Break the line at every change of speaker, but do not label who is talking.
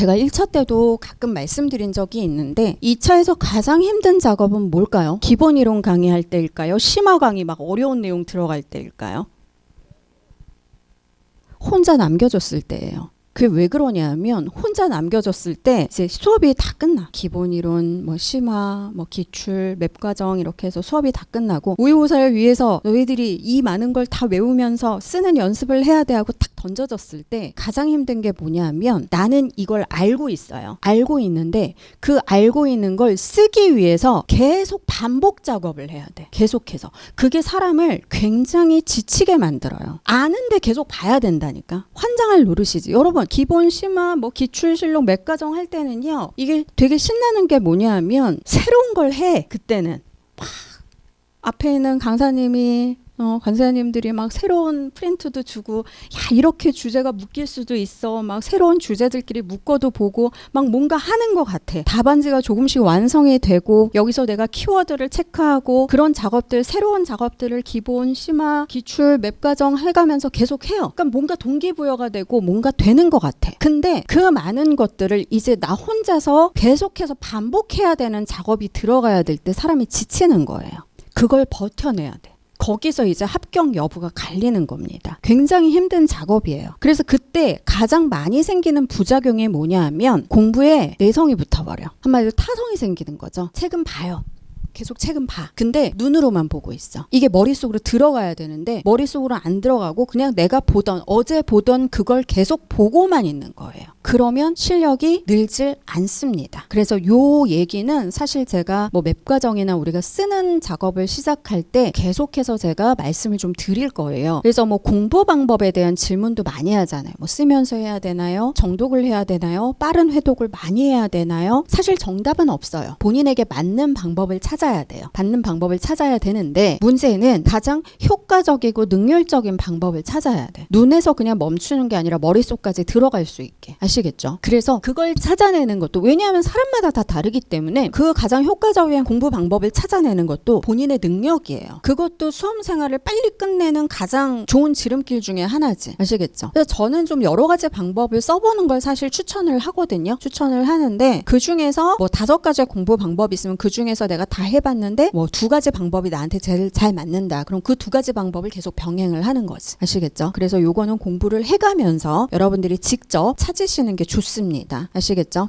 제가 1차 때도 가끔 말씀드린 적이 있는데 2차에서 가장 힘든 작업은 뭘까요? 기본 이론 강의할 때일까요? 심화 강의 막 어려운 내용 들어갈 때일까요? 혼자 남겨줬을 때예요. 그게 왜 그러냐면 혼자 남겨줬을 때 이제 수업이 다 끝나. 기본 이론, 뭐 심화, 뭐 기출, 맵 과정 이렇게 해서 수업이 다 끝나고 모의고사를 위해서 너희들이 이 많은 걸 다 외우면서 쓰는 연습을 해야 돼 하고 탁 던져졌을 때 가장 힘든 게 뭐냐면 나는 이걸 알고 있어요. 알고 있는데 그 알고 있는 걸 쓰기 위해서 계속 반복 작업을 해야 돼. 계속해서. 그게 사람을 굉장히 지치게 만들어요. 아는데 계속 봐야 된다니까. 환장할 노릇이지. 여러분, 기본 심화, 뭐 기출실록 맥과정 할 때는요. 이게 되게 신나는 게 뭐냐면 새로운 걸 해. 그때는. 막 앞에 있는 강사님이 어, 관사님들이 막 새로운 프린트도 주고 야 이렇게 주제가 묶일 수도 있어. 막 새로운 주제들끼리 묶어도 보고 막 뭔가 하는 것 같아. 답안지가 조금씩 완성이 되고 여기서 내가 키워드를 체크하고 그런 작업들 새로운 작업들을 기본 심화 기출 맵 과정 해가면서 계속 해요. 그러니까 뭔가 동기부여가 되고 뭔가 되는 것 같아. 근데 그 많은 것들을 이제 나 혼자서 계속해서 반복해야 되는 작업이 들어가야 될 때 사람이 지치는 거예요 그걸 버텨내야 돼 거기서 이제 합격 여부가 갈리는 겁니다. 굉장히 힘든 작업이에요. 그래서 그때 가장 많이 생기는 부작용이 뭐냐 하면 공부에 내성이 붙어버려. 한마디로 타성이 생기는 거죠. 책은 봐요. 계속 책은 봐. 근데 눈으로만 보고 있어. 이게 머릿속으로 들어가야 되는데 머릿속으로 안 들어가고 그냥 내가 보던 어제 보던 그걸 계속 보고만 있는 거예요. 그러면 실력이 늘질 않습니다. 그래서 요 얘기는 사실 제가 뭐 맵 과정이나 우리가 쓰는 작업을 시작할 때 계속해서 제가 말씀을 좀 드릴 거예요. 그래서 뭐 공부 방법에 대한 질문도 많이 하잖아요. 뭐 쓰면서 해야 되나요? 정독을 해야 되나요? 빠른 회독을 많이 해야 되나요? 사실 정답은 없어요. 본인에게 맞는 방법을 찾아 야 돼요. 받는 방법을 찾아야 되는데 문제는 가장 효과적이고 능률적인 방법을 찾아야 돼. 눈에서 그냥 멈추는 게 아니라 머릿속까지 들어갈 수 있게. 아시겠죠? 그래서 그걸 찾아내는 것도 왜냐하면 사람마다 다 다르기 때문에 그 가장 효과적인 공부 방법을 찾아내는 것도 본인의 능력이에요. 그것도 수험 생활을 빨리 끝내는 가장 좋은 지름길 중에 하나지. 아시겠죠? 그래서 저는 좀 여러 가지 방법을 써보는 걸 사실 추천을 하거든요. 추천을 하는데 그 중에서 뭐 다섯 가지의 공부 방법이 있으면 그 중에서 내가 다 해봤는데 뭐 두 가지 방법이 나한테 제일 잘 맞는다. 그럼 그 두 가지 방법을 계속 병행을 하는 거지. 아시겠죠? 그래서 요거는 공부를 해가면서 여러분들이 직접 찾으시는 게 좋습니다. 아시겠죠?